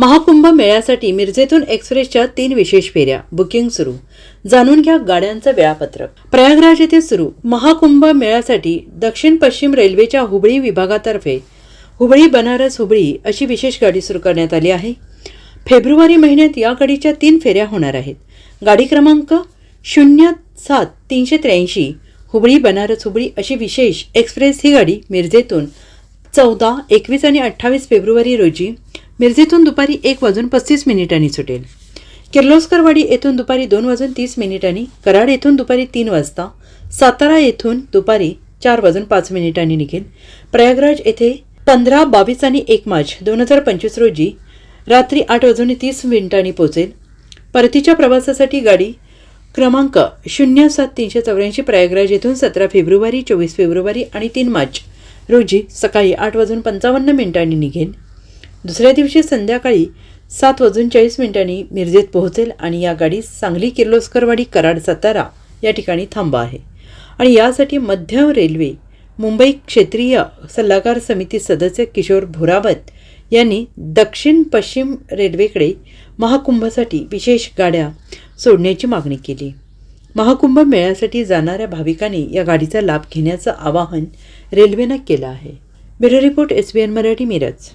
महाकुंभ मेळ्यासाठी मिरजेतून एक्सप्रेसच्या तीन विशेष फेऱ्या. बुकिंग सुरू. जाणून घ्या गाड्यांचं वेळापत्रक. प्रयागराज येथे सुरू. महाकुंभ मेळ्यासाठी दक्षिण पश्चिम रेल्वेच्या हुबळी विभागातर्फे हुबळी बनारस हुबळी अशी विशेष गाडी सुरू करण्यात आली आहे. फेब्रुवारी महिन्यात या गाडीच्या तीन फेऱ्या होणार आहेत. गाडी क्रमांक शून्य सात तीनशे त्र्याऐंशी हुबळी बनारस हुबळी अशी विशेष एक्सप्रेस ही गाडी मिरजेतून चौदा एकवीस आणि अठ्ठावीस फेब्रुवारी रोजी मिरजेतून दुपारी एक वाजून पस्तीस मिनिटांनी सुटेल. किर्लोस्करवाडी येथून दुपारी दोन वाजून तीस मिनिटांनी कराड येथून दुपारी तीन वाजता सातारा येथून दुपारी चार वाजून पाच मिनिटांनी निघेल. प्रयागराज येथे पंधरा बावीस आणि एक मार्च दोन हजार पंचवीस रोजी रात्री आठ वाजून तीस मिनिटांनी पोहोचेल. परतीच्या प्रवासासाठी गाडी क्रमांक शून्य सात तीनशे चौऱ्याऐंशी प्रयागराज येथून सतरा फेब्रुवारी चोवीस फेब्रुवारी आणि तीन मार्च रोजी सकाळी आठ वाजून पंचावन्न मिनिटांनी निघेल. दुसऱ्या दिवशी संध्याकाळी सात वाजून चाळीस मिनिटांनी मिरजेत पोहोचेल आणि या गाडी सांगली किर्लोस्करवाडी कराड सातारा या ठिकाणी थांबा आहे. आणि यासाठी मध्य रेल्वे मुंबई क्षेत्रीय सल्लागार समिती सदस्य किशोर भोरावत यांनी दक्षिण पश्चिम रेल्वेकडे महाकुंभासाठी विशेष गाड्या सोडण्याची मागणी केली. महाकुंभ मेळ्यासाठी जाणाऱ्या भाविकांनी या गाडीचा लाभ घेण्याचं आवाहन रेल्वेनं केलं आहे. Bureau report S B N Marathi Miraj.